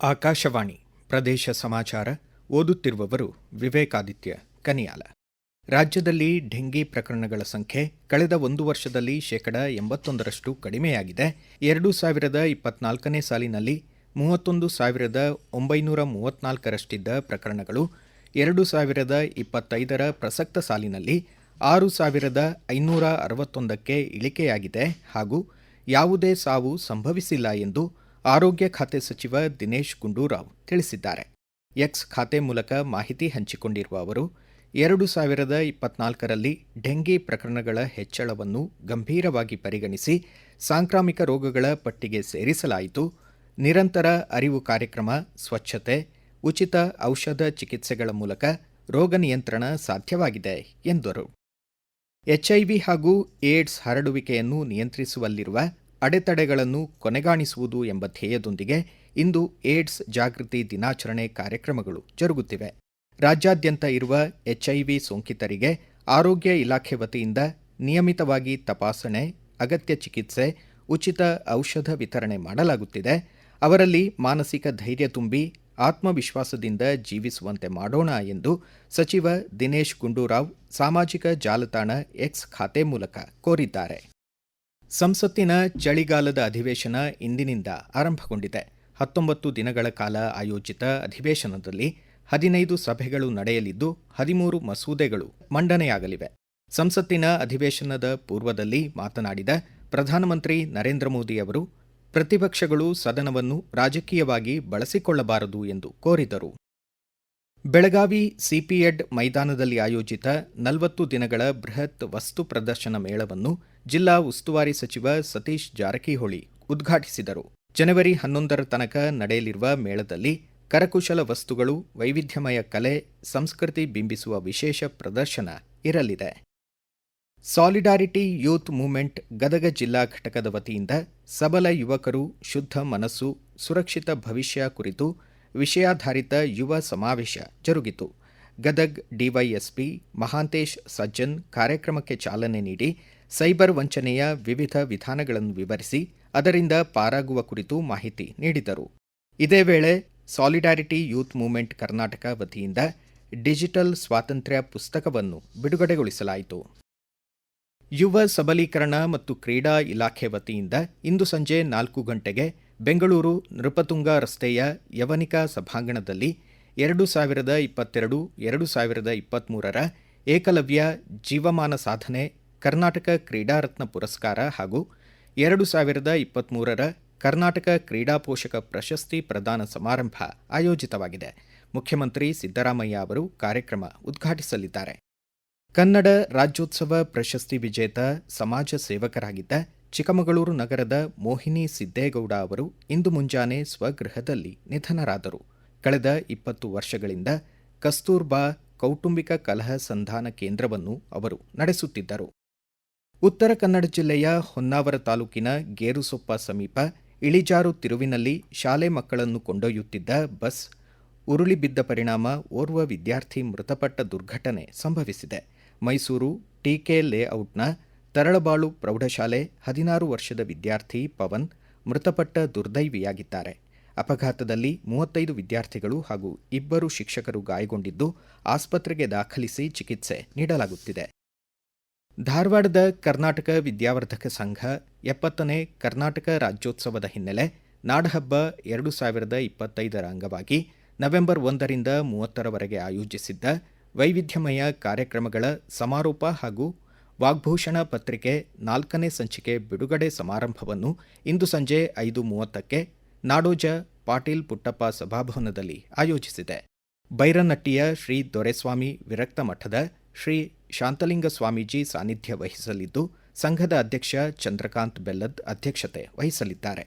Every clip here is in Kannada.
ಆಕಾಶವಾಣಿ ಪ್ರದೇಶ ಸಮಾಚಾರ ಓದುತ್ತಿರುವವರು ವಿವೇಕಾದಿತ್ಯ ಕನಿಯಾಲ. ರಾಜ್ಯದಲ್ಲಿ ಡೆಂಗಿ ಪ್ರಕರಣಗಳ ಸಂಖ್ಯೆ ಕಳೆದ ಒಂದು ವರ್ಷದಲ್ಲಿ ಶೇಕಡ ಎಂಬತ್ತೊಂದರಷ್ಟು ಕಡಿಮೆಯಾಗಿದೆ. ಎರಡು ಸಾವಿರದ ಇಪ್ಪತ್ನಾಲ್ಕನೇ ಸಾಲಿನಲ್ಲಿ ಮೂವತ್ತೊಂದು ಸಾವಿರದ ಒಂಬೈನೂರ ಮೂವತ್ನಾಲ್ಕರಷ್ಟಿದ್ದ ಪ್ರಕರಣಗಳು, ಎರಡು ಸಾವಿರದ ಇಪ್ಪತ್ತೈದರ ಪ್ರಸಕ್ತ ಸಾಲಿನಲ್ಲಿ ಆರು ಸಾವಿರದ ಐನೂರ ಅರವತ್ತೊಂದಕ್ಕೆ ಇಳಿಕೆಯಾಗಿದೆ ಹಾಗೂ ಯಾವುದೇ ಸಾವು ಸಂಭವಿಸಿಲ್ಲ ಎಂದು ಆರೋಗ್ಯ ಖಾತೆ ಸಚಿವ ದಿನೇಶ್ ಗುಂಡೂರಾವ್ ತಿಳಿಸಿದ್ದಾರೆ. ಎಕ್ಸ್ ಖಾತೆ ಮೂಲಕ ಮಾಹಿತಿ ಹಂಚಿಕೊಂಡಿರುವ ಅವರು, ಎರಡು ಸಾವಿರದ ಇಪ್ಪತ್ನಾಲ್ಕರಲ್ಲಿ ಡೆಂಗಿ ಪ್ರಕರಣಗಳ ಹೆಚ್ಚಳವನ್ನು ಗಂಭೀರವಾಗಿ ಪರಿಗಣಿಸಿ ಸಾಂಕ್ರಾಮಿಕ ರೋಗಗಳ ಪಟ್ಟಿಗೆ ಸೇರಿಸಲಾಯಿತು. ನಿರಂತರ ಅರಿವು ಕಾರ್ಯಕ್ರಮ, ಸ್ವಚ್ಛತೆ, ಉಚಿತ ಔಷಧ ಚಿಕಿತ್ಸೆಗಳ ಮೂಲಕ ರೋಗ ನಿಯಂತ್ರಣ ಸಾಧ್ಯವಾಗಿದೆ ಎಂದರು. ಎಚ್ಐವಿ ಹಾಗೂ ಏಡ್ಸ್ ಹರಡುವಿಕೆಯನ್ನು ನಿಯಂತ್ರಿಸುವಲ್ಲಿರುವ ಅಡೆತಡೆಗಳನ್ನು ಕೊನೆಗಾಣಿಸುವುದು ಎಂಬ ಧ್ಯೇಯದೊಂದಿಗೆ ಇಂದು ಏಡ್ಸ್ ಜಾಗೃತಿ ದಿನಾಚರಣೆ ಕಾರ್ಯಕ್ರಮಗಳು ಜರುಗುತ್ತಿವೆ. ರಾಜ್ಯಾದ್ಯಂತ ಇರುವ ಎಚ್ಐವಿ ಸೋಂಕಿತರಿಗೆ ಆರೋಗ್ಯ ಇಲಾಖೆ ವತಿಯಿಂದ ನಿಯಮಿತವಾಗಿ ತಪಾಸಣೆ, ಅಗತ್ಯ ಚಿಕಿತ್ಸೆ, ಉಚಿತ ಔಷಧ ವಿತರಣೆ ಮಾಡಲಾಗುತ್ತಿದೆ. ಅವರಲ್ಲಿ ಮಾನಸಿಕ ಧೈರ್ಯ ತುಂಬಿ ಆತ್ಮವಿಶ್ವಾಸದಿಂದ ಜೀವಿಸುವಂತೆ ಮಾಡೋಣ ಎಂದು ಸಚಿವ ದಿನೇಶ್ ಗುಂಡೂರಾವ್ ಸಾಮಾಜಿಕ ಜಾಲತಾಣ ಎಕ್ಸ್ ಖಾತೆ ಮೂಲಕ ಕೋರಿದ್ದಾರೆ. ಸಂಸತ್ತಿನ ಚಳಿಗಾಲದ ಅಧಿವೇಶನ ಇಂದಿನಿಂದ ಆರಂಭಗೊಂಡಿದೆ. ಹತ್ತೊಂಬತ್ತು ದಿನಗಳ ಕಾಲ ಆಯೋಜಿತ ಅಧಿವೇಶನದಲ್ಲಿ ಹದಿನೈದು ಸಭೆಗಳು ನಡೆಯಲಿದ್ದು, ಹದಿಮೂರು ಮಸೂದೆಗಳು ಮಂಡನೆಯಾಗಲಿವೆ. ಸಂಸತ್ತಿನ ಅಧಿವೇಶನದ ಪೂರ್ವದಲ್ಲಿ ಮಾತನಾಡಿದ ಪ್ರಧಾನಮಂತ್ರಿ ನರೇಂದ್ರ ಮೋದಿ ಅವರು, ಪ್ರತಿಪಕ್ಷಗಳು ಸದನವನ್ನು ರಾಜಕೀಯವಾಗಿ ಬಳಸಿಕೊಳ್ಳಬಾರದು ಎಂದು ಕೋರಿದರು. ಬೆಳಗಾವಿ ಸಿಪಿಎಡ್ ಮೈದಾನದಲ್ಲಿ ಆಯೋಜಿತ ನಲವತ್ತು ದಿನಗಳ ಬೃಹತ್ ವಸ್ತು ಪ್ರದರ್ಶನ ಮೇಳವನ್ನು ಜಿಲ್ಲಾ ಉಸ್ತುವಾರಿ ಸಚಿವ ಸತೀಶ್ ಜಾರಕಿಹೊಳಿ ಉದ್ಘಾಟಿಸಿದರು. ಜನವರಿ ಹನ್ನೊಂದರ ತನಕ ನಡೆಯಲಿರುವ ಮೇಳದಲ್ಲಿ ಕರಕುಶಲ ವಸ್ತುಗಳು, ವೈವಿಧ್ಯಮಯ ಕಲೆ, ಸಂಸ್ಕೃತಿ ಬಿಂಬಿಸುವ ವಿಶೇಷ ಪ್ರದರ್ಶನ ಇರಲಿದೆ. ಸಾಲಿಡಾರಿಟಿ ಯೂತ್ ಮೂವ್ಮೆಂಟ್ ಗದಗ ಜಿಲ್ಲಾ ಘಟಕದ ವತಿಯಿಂದ ಸಬಲ ಯುವಕರು ಶುದ್ಧ ಮನಸ್ಸು, ಸುರಕ್ಷಿತ ಭವಿಷ್ಯ ಕುರಿತು ವಿಷಯಾಧಾರಿತ ಯುವ ಸಮಾವೇಶ ಜರುಗಿತು. ಗದಗ್ ಡಿವೈಎಸ್ಪಿ ಮಹಾಂತೇಶ್ ಸಜ್ಜನ್ ಕಾರ್ಯಕ್ರಮಕ್ಕೆ ಚಾಲನೆ ನೀಡಿ ಸೈಬರ್ ವಂಚನೆಯ ವಿವಿಧ ವಿಧಾನಗಳನ್ನು ವಿವರಿಸಿ ಅದರಿಂದ ಪಾರಾಗುವ ಕುರಿತು ಮಾಹಿತಿ ನೀಡಿದರು. ಇದೇ ವೇಳೆ ಸಾಲಿಡಾರಿಟಿ ಯೂತ್ ಮೂವ್ಮೆಂಟ್ ಕರ್ನಾಟಕ ವತಿಯಿಂದ ಡಿಜಿಟಲ್ ಸ್ವಾತಂತ್ರ್ಯ ಪುಸ್ತಕವನ್ನು ಬಿಡುಗಡೆಗೊಳಿಸಲಾಯಿತು. ಯುವ ಸಬಲೀಕರಣ ಮತ್ತು ಕ್ರೀಡಾ ಇಲಾಖೆ ವತಿಯಿಂದ ಇಂದು ಸಂಜೆ ನಾಲ್ಕು ಗಂಟೆಗೆ ಬೆಂಗಳೂರು ನೃಪತುಂಗ ರಸ್ತೆಯ ಯವನಿಕಾ ಸಭಾಂಗಣದಲ್ಲಿ ಎರಡು ಸಾವಿರದ ಇಪ್ಪತ್ತೆರಡು, ಎರಡು ಸಾವಿರದ ಇಪ್ಪತ್ತ್ಮೂರರ ಏಕಲವ್ಯ ಜೀವಮಾನ ಸಾಧನೆ, ಕರ್ನಾಟಕ ಕ್ರೀಡಾರತ್ನ ಪುರಸ್ಕಾರ ಹಾಗೂ ಎರಡು ಸಾವಿರದ ಇಪ್ಪತ್ತ್ಮೂರರ ಕರ್ನಾಟಕ ಕ್ರೀಡಾ ಪೋಷಕ ಪ್ರಶಸ್ತಿ ಪ್ರದಾನ ಸಮಾರಂಭ ಆಯೋಜಿತವಾಗಿದೆ. ಮುಖ್ಯಮಂತ್ರಿ ಸಿದ್ದರಾಮಯ್ಯ ಅವರು ಕಾರ್ಯಕ್ರಮ ಉದ್ಘಾಟಿಸಲಿದ್ದಾರೆ. ಕನ್ನಡ ರಾಜ್ಯೋತ್ಸವ ಪ್ರಶಸ್ತಿ ವಿಜೇತ ಸಮಾಜ ಸೇವಕರಾಗಿದ್ದ ಚಿಕ್ಕಮಗಳೂರು ನಗರದ ಮೋಹಿನಿ ಸಿದ್ದೇಗೌಡ ಅವರು ಇಂದು ಮುಂಜಾನೆ ಸ್ವಗೃಹದಲ್ಲಿ ನಿಧನರಾದರು. ಕಳೆದ ಇಪ್ಪತ್ತು ವರ್ಷಗಳಿಂದ ಕಸ್ತೂರ್ಬಾ ಕೌಟುಂಬಿಕ ಕಲಹ ಸಂಧಾನ ಕೇಂದ್ರವನ್ನು ಅವರು ನಡೆಸುತ್ತಿದ್ದರು. ಉತ್ತರ ಕನ್ನಡ ಜಿಲ್ಲೆಯ ಹೊನ್ನಾವರ ತಾಲೂಕಿನ ಗೇರುಸೊಪ್ಪ ಸಮೀಪ ಇಳಿಜಾರು ತಿರುವಿನಲ್ಲಿ ಶಾಲೆ ಮಕ್ಕಳನ್ನು ಕೊಂಡೊಯ್ಯುತ್ತಿದ್ದ ಬಸ್ ಉರುಳಿ ಬಿದ್ದ ಪರಿಣಾಮ ಓರ್ವ ವಿದ್ಯಾರ್ಥಿ ಮೃತಪಟ್ಟ ದುರ್ಘಟನೆ ಸಂಭವಿಸಿದೆ. ಮೈಸೂರು ಟಿಕೆ ಲೇಔಟ್ನ ತರಳಬಾಳು ಪ್ರೌಢಶಾಲೆ ಹದಿನಾರು ವರ್ಷದ ವಿದ್ಯಾರ್ಥಿ ಪವನ್ ಮೃತಪಟ್ಟ ದುರ್ದೈವಿಯಾಗಿದ್ದಾರೆ. ಅಪಘಾತದಲ್ಲಿ ಮೂವತ್ತೈದು ವಿದ್ಯಾರ್ಥಿಗಳು ಹಾಗೂ ಇಬ್ಬರು ಶಿಕ್ಷಕರು ಗಾಯಗೊಂಡಿದ್ದು ಆಸ್ಪತ್ರೆಗೆ ದಾಖಲಿಸಿ ಚಿಕಿತ್ಸೆ ನೀಡಲಾಗುತ್ತಿದೆ. ಧಾರವಾಡದ ಕರ್ನಾಟಕ ವಿದ್ಯಾವರ್ಧಕ ಸಂಘ ಎಪ್ಪತ್ತನೇ ಕರ್ನಾಟಕ ರಾಜ್ಯೋತ್ಸವದ ಹಿನ್ನೆಲೆ ನಾಡಹಬ್ಬ ಎರಡು ಸಾವಿರದ ಇಪ್ಪತ್ತೈದರ ಅಂಗವಾಗಿ ನವೆಂಬರ್ ಒಂದರಿಂದ ಮೂವತ್ತರವರೆಗೆ ಆಯೋಜಿಸಿದ್ದ ವೈವಿಧ್ಯಮಯ ಕಾರ್ಯಕ್ರಮಗಳ ಸಮಾರೋಪ ಹಾಗೂ ವಾಗ್ಭೂಷಣ ಪತ್ರಿಕೆ ನಾಲ್ಕನೇ ಸಂಚಿಕೆ ಬಿಡುಗಡೆ ಸಮಾರಂಭವನ್ನು ಇಂದು ಸಂಜೆ ಐದು ಮೂವತ್ತಕ್ಕೆ ನಾಡೋಜ ಪಾಟೀಲ್ ಪುಟ್ಟಪ್ಪ ಸಭಾಭವನದಲ್ಲಿ ಆಯೋಜಿಸಿದೆ. ಬೈರನಟ್ಟಿಯ ಶ್ರೀ ದೊರೆಸ್ವಾಮಿ ವಿರಕ್ತ ಮಠದ ಶ್ರೀ ಶಾಂತಲಿಂಗ ಸ್ವಾಮೀಜಿ ಸಾನ್ನಿಧ್ಯ ವಹಿಸಲಿದ್ದು, ಸಂಘದ ಅಧ್ಯಕ್ಷ ಚಂದ್ರಕಾಂತ್ ಬೆಲ್ಲದ್ ಅಧ್ಯಕ್ಷತೆ ವಹಿಸಲಿದ್ದಾರೆ.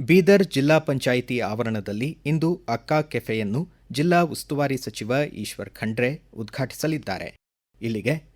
ಬೀದರ್ ಜಿಲ್ಲಾ ಪಂಚಾಯಿತಿ ಆವರಣದಲ್ಲಿ ಇಂದು ಅಕ್ಕಾ ಕೆಫೆಯನ್ನು ಜಿಲ್ಲಾ ಉಸ್ತುವಾರಿ ಸಚಿವ ಈಶ್ವರ್ ಖಂಡ್ರೆ ಉದ್ಘಾಟಿಸಲಿದ್ದಾರೆ. ಇಲ್ಲಿಗೆ